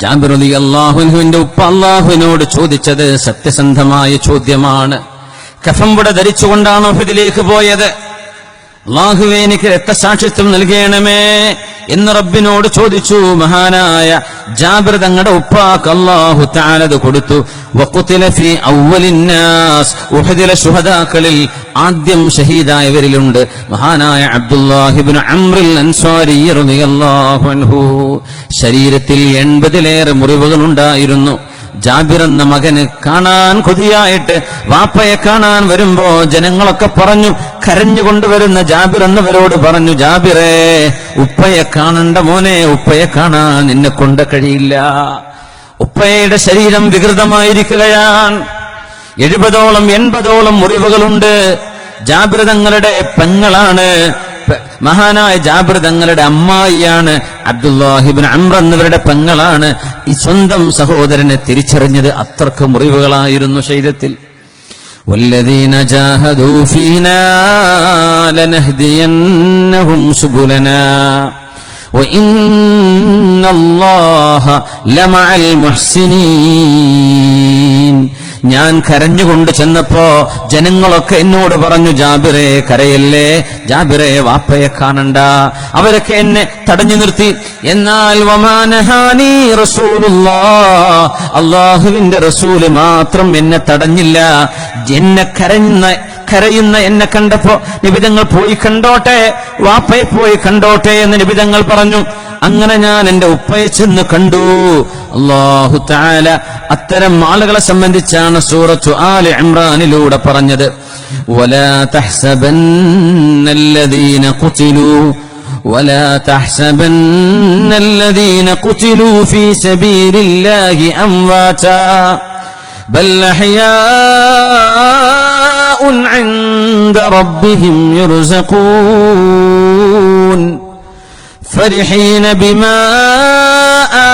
ജാബിർ അള്ളാഹുനുവിന്റെ ഉപ്പ അള്ളാഹുവിനോട് ചോദിച്ചത് സത്യസന്ധമായ ചോദ്യമാണ്. കഫം ധരിച്ചുകൊണ്ടാണ് ഇതിലേക്ക് പോയത്. അള്ളാഹുവെ എനിക്ക് രക്തസാക്ഷിത്വം നൽകണമേ എന്ന് റബ്ബിനോട് ചോദിച്ചു. മഹാനായ ജാബിർ തങ്ങളുടെ ഉപ്പാക്ക് അള്ളാഹു താനത് കൊടുത്തു. വഖുതില ഫീ അവ്വലിന്നാസ് ഉഹദിലെ ശുഹദാക്കളിൽ ആദ്യം ഷഹീദായവരിലുണ്ട്. മഹാനായ അബ്ദുല്ലാഹിബിൻ അൻഹു. ശരീരത്തിൽ എൺപതിലേറെ മുറിവുകൾ ഉണ്ടായിരുന്നു ജാബിർ എന്ന മകന് കാണാൻ കൊതിയായിട്ട് വാപ്പയെ കാണാൻ വരുമ്പോ ജനങ്ങളൊക്കെ പറഞ്ഞു കരഞ്ഞുകൊണ്ടുവരുന്ന ജാബിർ എന്നവരോട് പറഞ്ഞു ജാബിറേ ഉപ്പയെ കാണണ്ട മോനെ ഉപ്പയെ കാണാൻ നിന്നെ കൊണ്ട് കഴിയില്ല. ഉപ്പയുടെ ശരീരം വികൃതമായിരിക്കുകയാണ്. എഴുപതോളം എൺപതോളം മുറിവുകളുണ്ട്. ജാബിർ തങ്ങളുടെ പെങ്ങളാണ്. മഹാനായ ജാബിർ തങ്ങളുടെ അമ്മായിയാണ് അബ്ദുല്ലാഹിബിൻ അമ്ര എന്നിവരുടെ പെങ്ങളാണ് ഈ സ്വന്തം സഹോദരനെ തിരിച്ചറിഞ്ഞത് അത്രക്ക് മുറിവുകളായിരുന്നു ശരീരത്തിൽ والذين جاهدوا فينا لنهدينهم سبلنا وإن الله لمع المحسنين ഞാൻ കരഞ്ഞുകൊണ്ട് ചെന്നപ്പോ ജനങ്ങളൊക്കെ എന്നോട് പറഞ്ഞു ജാബിറെ കരയല്ലേ? ജാബിറെ വാപ്പയെ കാണണ്ട. അവരൊക്കെ എന്നെ തടഞ്ഞു നിർത്തി. എന്നാൽ അള്ളാഹുവിന്റെ റസൂൽ മാത്രം എന്നെ തടഞ്ഞില്ല. എന്നെ കരഞ്ഞ കരയുന്ന എന്നെ കണ്ടപ്പോ നിബിതങ്ങൾ പോയി കണ്ടോട്ടെ? വാപ്പയെ പോയി കണ്ടോട്ടെ എന്ന് നിബിതങ്ങൾ പറഞ്ഞു. അങ്ങനെ ഞാൻ എന്റെ ഉപ്പയെ ചെന്ന് കണ്ടു അള്ളാഹു താല അത്തരം ആളുകളെ സംബന്ധിച്ചാണ് സൂറത്തു ആല് ഇമ്രാനിലൂടെ പറഞ്ഞത് ولا تحسبن الذين قتلوا ولا تحسبن الذين قتلوا في سبيل الله أمواتا بل أحياء عند ربهم يرزقون فرحين بما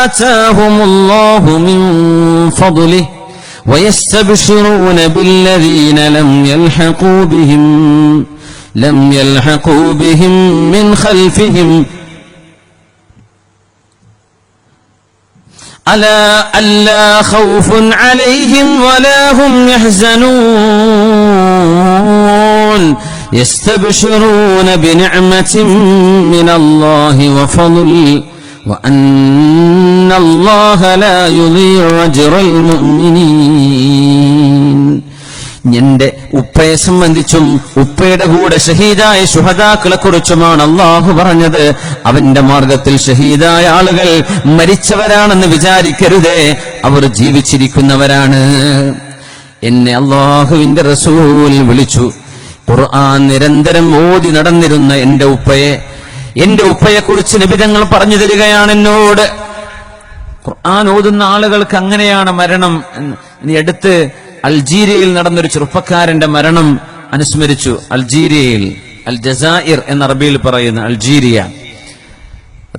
آتاهم الله من فضله ويستبشرون بالذين لم يلحقوا بهم لم يلحقوا بهم من خلفهم. ألا ألا خوف عليهم ولا هم يحزنون. يستبشرون بنعمة من الله وفضل وأن الله لا يضيع أجر المؤمنين എന്റെ ഉപ്പയെ സംബന്ധിച്ചും ഉപ്പയുടെ കൂടെ ഷഹീദായ ശുഹദാക്കളെ കുറിച്ചുമാണ് അള്ളാഹു പറഞ്ഞത് അവന്റെ മാർഗത്തിൽ ഷഹീദായ ആളുകൾ മരിച്ചവരാണെന്ന് വിചാരിക്കരുതേ അവർ ജീവിച്ചിരിക്കുന്നവരാണ് എന്നെ അള്ളാഹുവിന്റെ റസൂൽ വിളിച്ചു ഖുർആൻ നിരന്തരം ഓതി നടന്നിരുന്ന എന്റെ ഉപ്പയെ എന്റെ ഉപ്പയെ കുറിച്ച് നിബിധങ്ങൾ പറഞ്ഞു തരികയാണ് എന്നോട്. ഖുർആൻ ഓതുന്ന ആളുകൾക്ക് അങ്ങനെയാണ് മരണം ഇനി അടുത്ത് അൾജീരിയയിൽ നടന്നൊരു ചെറുപ്പക്കാരന്റെ മരണം അനുസ്മരിച്ചു. അൽജീരിയയിൽ അൽ ജസായിർ എന്ന അറബിയിൽ പറയുന്ന അൽജീരിയ.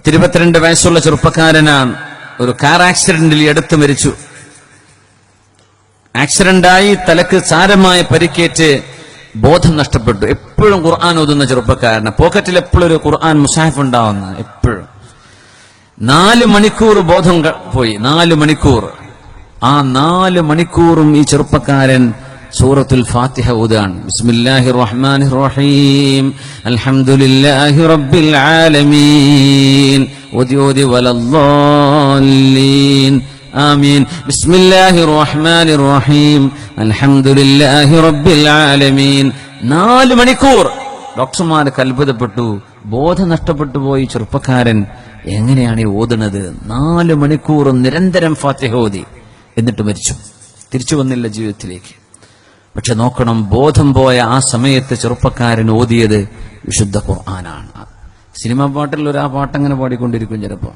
തിരുപത്തിരണ്ട് വയസ്സുള്ള ചെറുപ്പക്കാരനാണ്. ഒരു കാർ ആക്സിഡന്റിൽ എടുത്തു മരിച്ചു. ആക്സിഡന്റായി തലക്ക് സാരമായ പരിക്കേറ്റ് ബോധം നഷ്ടപ്പെട്ടു. എപ്പോഴും ഖുർആൻ ഓതുന്ന ചെറുപ്പക്കാരന്. പോക്കറ്റിൽ എപ്പോഴും ഒരു ഖുർആൻ മുസാഹിഫ് ഉണ്ടാവുന്ന എപ്പോഴും. നാല് മണിക്കൂർ ബോധം പോയി. നാല് മണിക്കൂർ. ആ നാല് മണിക്കൂറും ഈ ചെറുപ്പക്കാരൻ സൂറത്തുൽ ഫാത്തിഹ ഊതാണ് ബിസ്മില്ലാഹി റഹ്മാൻ റഹീം അൽഹംദുലില്ലാഹി റബ്ബിൽ ആലമീൻ. ഓതി ഓതി വലല്ലാലീൻ ആമീൻ. ബിസ്മില്ലാഹി റഹ്മാനി റഹീം അൽഹംദുലില്ലാഹി റബ്ബിൽ ആലമീൻ നാല് മണിക്കൂർ ഡോക്ടർമാർക്ക് അത്ഭുതപ്പെട്ടു ബോധം നഷ്ടപ്പെട്ടു പോയി ചെറുപ്പക്കാരൻ. എങ്ങനെയാണ് ഈ ഓതുന്നത്? നാല് മണിക്കൂർ നിരന്തരം ഫാത്തിഹ ഓതി. എന്നിട്ട് മരിച്ചു. തിരിച്ചു വന്നില്ല ജീവിതത്തിലേക്ക്. പക്ഷെ നോക്കണം ബോധം പോയ ആ സമയത്ത് ചെറുപ്പക്കാരൻ ഓതിയത് വിശുദ്ധ ഖുർആനാണ്. സിനിമാ പാട്ടിൽ ഒരു ആ പാട്ടങ്ങനെ പാടിക്കൊണ്ടിരിക്കും ചിലപ്പോ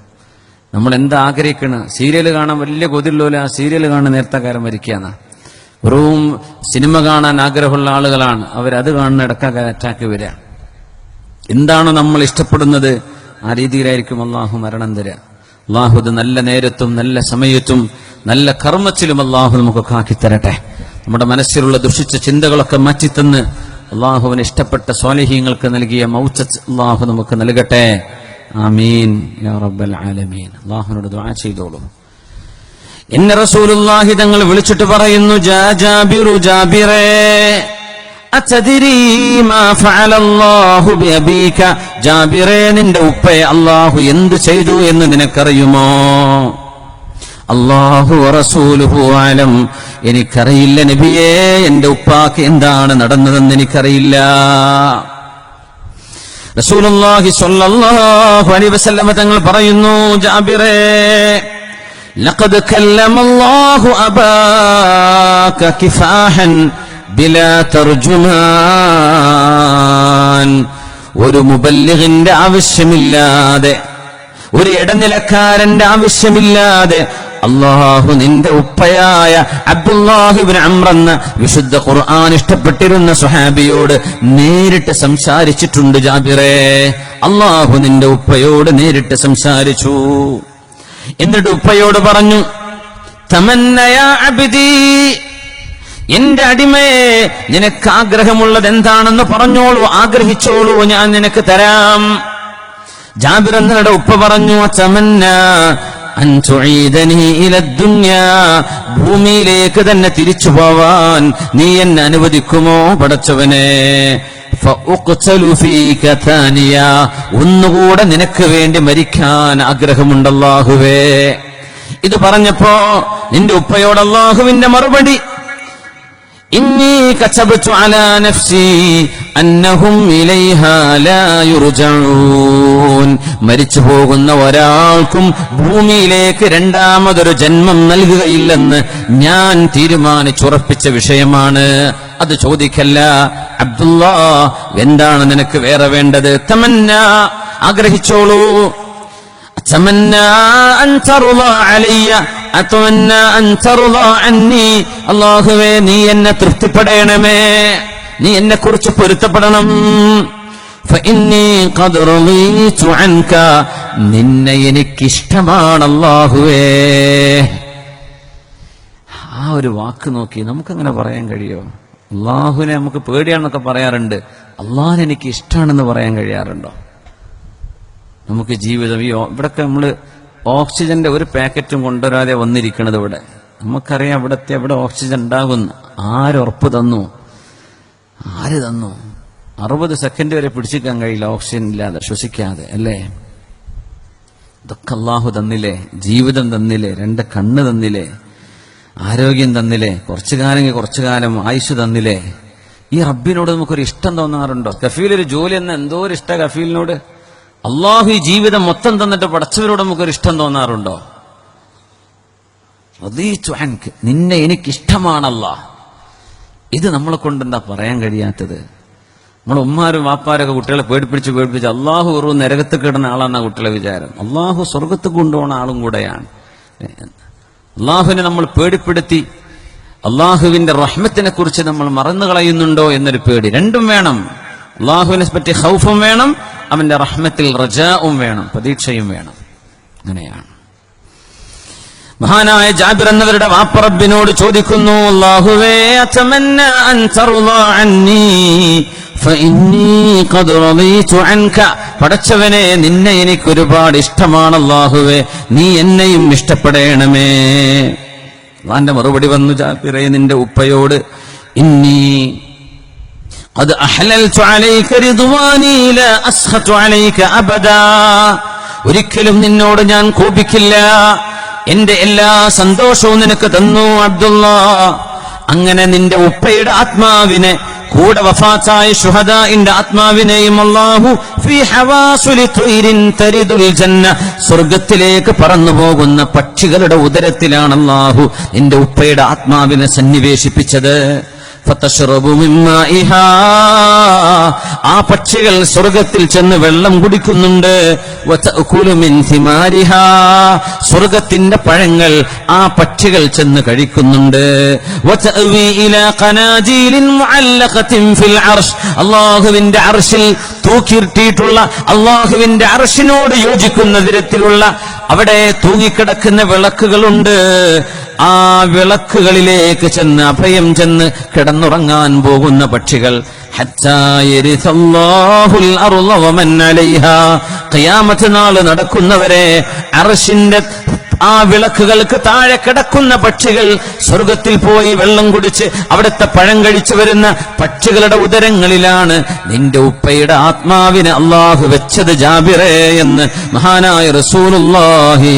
നമ്മൾ എന്താ ആഗ്രഹിക്കണം സീരിയൽ കാണാൻ വലിയ കൊതിരില്ല ആ സീരിയൽ കാണാൻ നേരത്തക്കാരൻ മരിക്കുകയാണ് വെറും സിനിമ കാണാൻ ആഗ്രഹമുള്ള ആളുകളാണ്. അവരത് കാണുന്ന ഇടക്കാരെ അറ്റാക്ക് വരിക. എന്താണോ നമ്മൾ ഇഷ്ടപ്പെടുന്നത് ആ രീതിയിലായിരിക്കും അള്ളാഹു മരണം തരിക. അള്ളാഹു നല്ല നേരത്തും നല്ല സമയത്തും നല്ല കർമ്മത്തിലും അള്ളാഹു നമുക്ക് കാക്കി തരട്ടെ. നമ്മുടെ മനസ്സിലുള്ള ദുഷിച്ച ചിന്തകളൊക്കെ മാറ്റിത്തന്ന് അള്ളാഹുവിന് ഇഷ്ടപ്പെട്ട സ്വാലിഹ്യങ്ങൾക്ക് നൽകിയ മൗച്ച അള്ളാഹു നമുക്ക് നൽകട്ടെ. ആമീൻ. യാ റബ്ബൽ ആലമീൻ. അള്ളാഹുനോട് ദുആ ചെയ്തോളൂ. എന്നെ റസൂലുള്ളാഹി തങ്ങൾ വിളിച്ചിട്ട് പറയുന്നു ജാ ജാബിറു ജാബിറേ ജാബിറേ നിന്റെ ഉപ്പയെ അള്ളാഹു എന്ത് ചെയ്തു എന്ന് നിനക്കറിയുമോ? അള്ളാഹു റസൂലുഹു ആലം എനിക്കറിയില്ല നബിയേ എന്റെ ഉപ്പാക്ക് എന്താണ് നടന്നതെന്ന് എനിക്കറിയില്ല. റസൂലുള്ളാഹി സ്വല്ലല്ലാഹു തങ്ങൾ പറയുന്നു ജാബിറേ ലഖദ് കല്ലമല്ലാഹു അബാക ഒരു മുബല്ലിഹിന്റെ ആവശ്യമില്ലാതെ ഒരു ഇടനിലക്കാരന്റെ ആവശ്യമില്ലാതെ അള്ളാഹു നിന്റെ ഉപ്പയായ അബ്ദുല്ലാഹിബിൻ അമ്രന്ന് വിശുദ്ധ ഖുർആൻ ഇഷ്ടപ്പെട്ടിരുന്ന സുഹാബിയോട് നേരിട്ട് സംസാരിച്ചിട്ടുണ്ട് ജാബിറേ. അള്ളാഹു നിന്റെ ഉപ്പയോട് നേരിട്ട് സംസാരിച്ചു. എന്നിട്ട് ഉപ്പയോട് പറഞ്ഞു തമന്നയ അബിദി എന്റെ അടിമയെ നിനക്ക് ആഗ്രഹമുള്ളത് എന്താണെന്ന് പറഞ്ഞോളൂ ആഗ്രഹിച്ചോളൂ ഞാൻ നിനക്ക് തരാം. ജാബിർ എന്നയുടെ ഉപ്പ പറഞ്ഞു തമന്ന ഭൂമിയിലേക്ക് തന്നെ തിരിച്ചു പോവാൻ നീ എന്നെ അനുവദിക്കുമോ പടച്ചവനെ? ഒന്നുകൂടെ നിനക്ക് വേണ്ടി മരിക്കാൻ ആഗ്രഹമുണ്ടല്ലാഹുവേ ഇത് പറഞ്ഞപ്പോ നിന്റെ ഉപ്പയോടല്ലാഹുവിന്റെ മറുപടി ഇന്നി കച്ചബത്തു അലാ നഫ്സി അന്നഹും ഇലൈഹാ ലാ യുർജഊൻ മരിച്ചു പോകുന്ന ഒരാൾക്കും ഭൂമിയിലേക്ക് രണ്ടാമതൊരു ജന്മം നൽകുകയില്ലെന്ന് ഞാൻ തീരുമാനിച്ചുറപ്പിച്ച വിഷയമാണ് അത് ചോദിക്കല്ല അബ്ദുള്ള എന്താണ് നിനക്ക് വേറെ വേണ്ടത് തമന്ന ആഗ്രഹിച്ചോളൂ أتمنى أن ترضى അള്ളാഹുവേ നീ എന്നെ തൃപ്തിപ്പെടേണമേ. നീ എന്നെ കുറിച്ച് പൊരുത്തപ്പെടണം നിന്നെ എനിക്കിഷ്ടമാണ് ആ ഒരു വാക്ക് നോക്കി നമുക്കങ്ങനെ പറയാൻ കഴിയോ? അള്ളാഹുവിനെ നമുക്ക് പേടിയാണെന്നൊക്കെ പറയാറുണ്ട്. അള്ളാഹിനെ എനിക്ക് ഇഷ്ടമാണെന്ന് പറയാൻ കഴിയാറുണ്ടോ? നമുക്ക് ജീവിതം ഈ ഇവിടൊക്കെ നമ്മൾ ഓക്സിജന്റെ ഒരു പാക്കറ്റും കൊണ്ടുവരാതെ വന്നിരിക്കണത് ഇവിടെ. നമുക്കറിയാം ഇവിടത്തെ എവിടെ ഓക്സിജൻ ഉണ്ടാകുന്നു. ആരുറപ്പ് തന്നു? ആര് തന്നു? അറുപത് സെക്കൻഡ് വരെ പിടിച്ചിരിക്കാൻ കഴിയില്ല ഓക്സിജൻ ഇല്ലാതെ ശ്വസിക്കാതെ അല്ലേ? ഇതൊക്കെ അള്ളാഹു തന്നില്ലേ? ജീവിതം തന്നില്ലേ? രണ്ട് കണ്ണ് തന്നില്ലേ? ആരോഗ്യം തന്നില്ലേ? കുറച്ചു കാലമെങ്കിൽ കുറച്ചു കാലം ആയുസ് തന്നില്ലേ? ഈ റബ്ബിനോട് നമുക്കൊരു ഇഷ്ടം തോന്നാറുണ്ടോ? കഫീൽ ഒരു ജോലി എന്ന എന്തോ ഒരു ഇഷ്ട കഫീലിനോട്? അള്ളാഹു ഈ ജീവിതം മൊത്തം തന്നിട്ട് പടച്ചവരോട് നമുക്കൊരു ഇഷ്ടം തോന്നാറുണ്ടോ. നിന്നെ എനിക്കിഷ്ടമാണല്ല. ഇത് നമ്മളെ കൊണ്ട് എന്താ പറയാൻ കഴിയാത്തത്? നമ്മൾ ഉമ്മാരും വാപ്പാരൊക്കെ കുട്ടികളെ പേടിപ്പിടിച്ച് പേടിപ്പിച്ച് അള്ളാഹു ഒരു നരകത്ത് കിടന്ന ആളാണ് കുട്ടികളെ വിചാരം. അള്ളാഹു സ്വർഗത്ത് കൊണ്ടുപോകുന്ന ആളും കൂടെയാണ്. അള്ളാഹുവിനെ നമ്മൾ പേടിപ്പെടുത്തി അള്ളാഹുവിന്റെ റഹ്മത്തിനെ കുറിച്ച് നമ്മൾ മറന്നു കളയുന്നുണ്ടോ എന്നൊരു പേടി. രണ്ടും വേണം. അള്ളാഹുവിനെ പറ്റി ഹൗഫും വേണം അവന്റെ റഹ്മത്തിൽ റജാവും വേണം പ്രതീക്ഷയും വേണം. അങ്ങനെയാണ്. മഹാനായ ജാബിർ എന്നവരുടെ വാപ്പറബിനോട് ചോദിക്കുന്നു പടച്ചവനെ നിന്നെ എനിക്ക് ഒരുപാട് ഇഷ്ടമാണ് അല്ലാഹുവേ നീ എന്നെയും ഇഷ്ടപ്പെടേണമേ. അള്ളാന്റെ മറുപടി വന്നു ജാബിറെ നിന്റെ ഉപ്പയോട് ഇന്നി അത് അഹ്ലൽതു അലൈക റിദ്വാനി ലാ അസ്ഖതു അലൈക അബദാ ഒരിക്കലും നിന്നോട് ഞാൻ കോപിക്കില്ല. എന്റെ എല്ലാ സന്തോഷവും നിനക്ക് തന്നു അബ്ദുള്ള. അങ്ങനെ നിന്റെ ഉപ്പയുടെ ആത്മാവിനെ കൂടെ വഫാത്തായ ഷുഹദാഇന്റെ ആത്മാവിനെയും അല്ലാഹു ഫീ ഹവാസുലി തുയിരിൻ തരിദുൽ ജന്ന സ്വർഗത്തിലേക്ക് പറന്നു പോകുന്ന പക്ഷികളുടെ ഉദരത്തിലാണ് അല്ലാഹു നിന്റെ ഉപ്പയുടെ ആത്മാവിനെ സന്നിവേശിപ്പിച്ചത്. ആ പക്ഷികൾ സ്വർഗത്തിൽ ചെന്ന് വെള്ളം കുടിക്കുന്നുണ്ട്. സ്വർഗത്തിന്റെ പഴങ്ങൾ ആ പക്ഷികൾ ചെന്ന് കഴിക്കുന്നുണ്ട്. അള്ളാഹുവിന്റെ അർശിൽ തൂക്കിയിട്ടിട്ടുള്ള അള്ളാഹുവിന്റെ അർശിനോട് യോജിക്കുന്ന തരത്തിലുള്ള അവിടെ തൂങ്ങിക്കിടക്കുന്ന വിളക്കുകളുണ്ട്. ആ വിളക്കുകളിലേക്ക് ചെന്ന് അഭയം ചെന്ന് കിടന്നുറങ്ങാൻ പോകുന്ന പക്ഷികൾ നാൾ നടക്കുന്നവരെ അറശിന്റെ ആ വിളക്കുകൾക്ക് താഴെ കിടക്കുന്ന പക്ഷികൾ സ്വർഗത്തിൽ പോയി വെള്ളം കുടിച്ച് അവിടുത്തെ പഴം കഴിച്ചു വരുന്ന പക്ഷികളുടെ ഉദരങ്ങളിലാണ് നിന്റെ ഉപ്പയുടെ ആത്മാവിനെ അള്ളാഹു വെച്ചത് ജാബിറേ എന്ന് മഹാനായ റസൂലുള്ളാഹി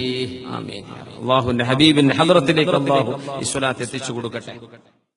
അള്ളാഹുവിന്റെ ഹബീബിന്റെ ഹദ്രത്തിലേക്ക് അള്ളാഹു ഇസ്വലാത്ത് സ്വലാത്ത് എത്തിച്ചു കൊടുക്കട്ടെ.